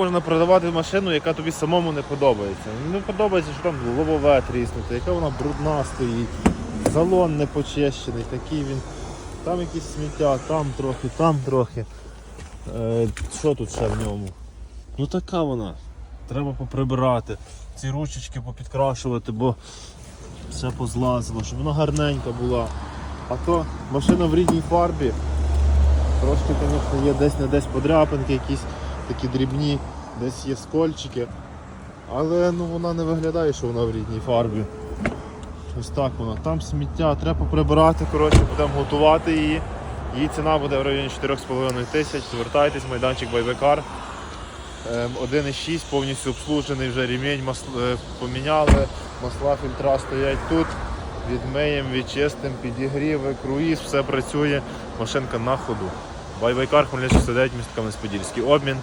можна продавати машину, яка тобі самому не подобається? Не подобається, що там лобове тріснуте, яка вона брудна стоїть, салон не почищений, такий він. Там якісь сміття, там трохи, там трохи. Е, що тут ще в ньому? Ну така вона. Треба поприбирати. Ці ручечки попідкрашувати, бо все позлазило, щоб вона гарненька була. А то машина в рідній фарбі. Трошки, звісно, є десь не десь подряпинки, якісь такі дрібні, десь є скольчики. Але ну, вона не виглядає, що вона в рідній фарбі. Ось так вона. Там сміття, треба прибирати, коротше, будемо готувати її. Її ціна буде в районі 4,5 тисяч. Звертайтесь, майданчик Байбекар. Ем, 1,6 повністю обслужений, вже ремінь е, поміняли, масла фільтра стоять тут. Відмиємо, відчистимо, підігріви, круїз, все працює, машинка на ходу. Байбайкар, Хмельницький 69, місто Кам'янець-Подільський. Обмін